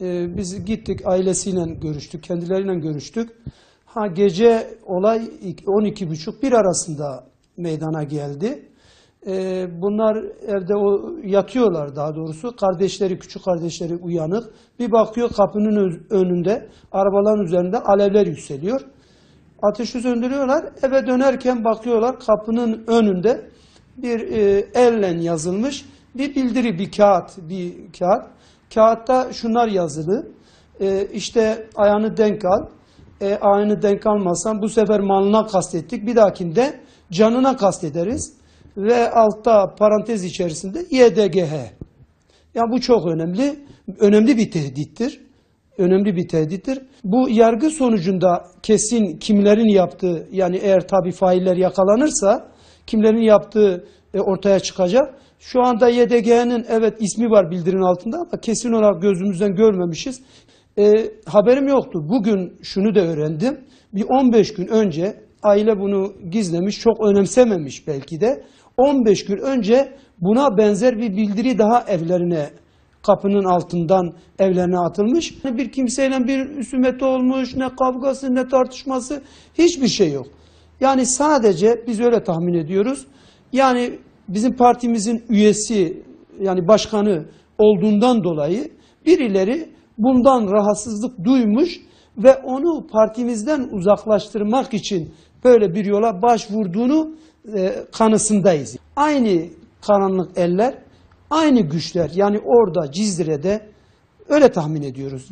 e, biz gittik ailesiyle görüştük, kendileriyle görüştük. Ha gece olay 12.30 bir arasında meydana geldi. E, bunlar evde o yatıyorlar daha doğrusu. Kardeşleri, küçük kardeşleri uyanık. Bir bakıyor kapının önünde, arabaların üzerinde alevler yükseliyor. Ateşi söndürüyorlar. Eve dönerken bakıyorlar kapının önünde bir e, elle yazılmış bir bildiri, bir kağıt, bir kağıt. Kağıtta şunlar yazılı. E, işte ayağını denk al. E, ayağını denk almazsan bu sefer malına kastettik. Bir dahakinde canına kastederiz. Ve altta parantez içerisinde YDGH. Ya bu çok önemli. Önemli bir tehdittir. Önemli bir tehdittir. Bu yargı sonucunda kesin kimlerin yaptığı yani eğer tabi failler yakalanırsa kimlerin yaptığı e, ortaya çıkacak. Şu anda YDG'nin evet ismi var bildirinin altında ama kesin olarak gözümüzden görmemişiz. E, haberim yoktu. Bugün şunu da öğrendim. Bir 15 gün önce aile bunu gizlemiş, çok önemsememiş belki de. 15 gün önce buna benzer bir bildiri daha evlerine kapının altından evlerine atılmış. Bir kimseyle bir üsümeti olmuş, ne kavgası ne tartışması hiçbir şey yok. Yani sadece biz öyle tahmin ediyoruz. Yani bizim partimizin üyesi yani başkanı olduğundan dolayı birileri bundan rahatsızlık duymuş ve onu partimizden uzaklaştırmak için böyle bir yola başvurduğunu e, kanısındayız. Aynı karanlık eller, aynı güçler yani orada Cizre'de öyle tahmin ediyoruz.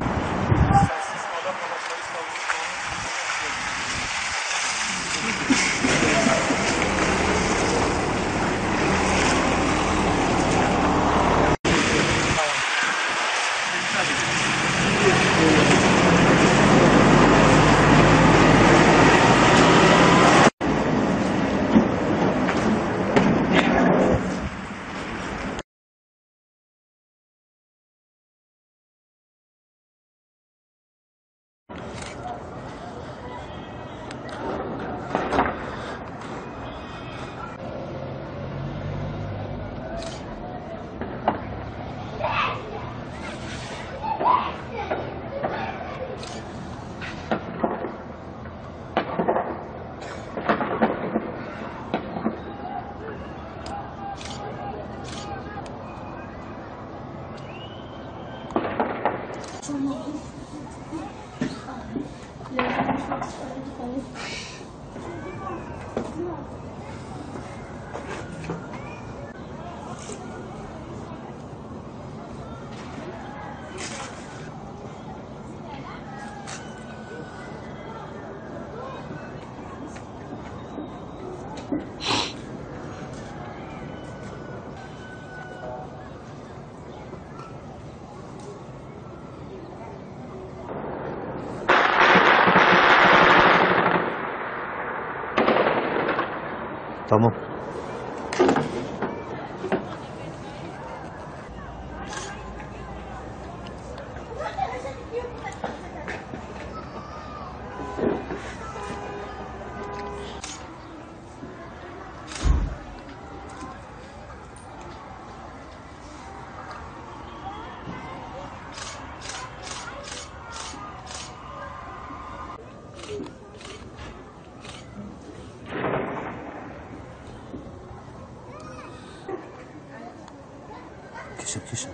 Yeah. 怎么？谢谢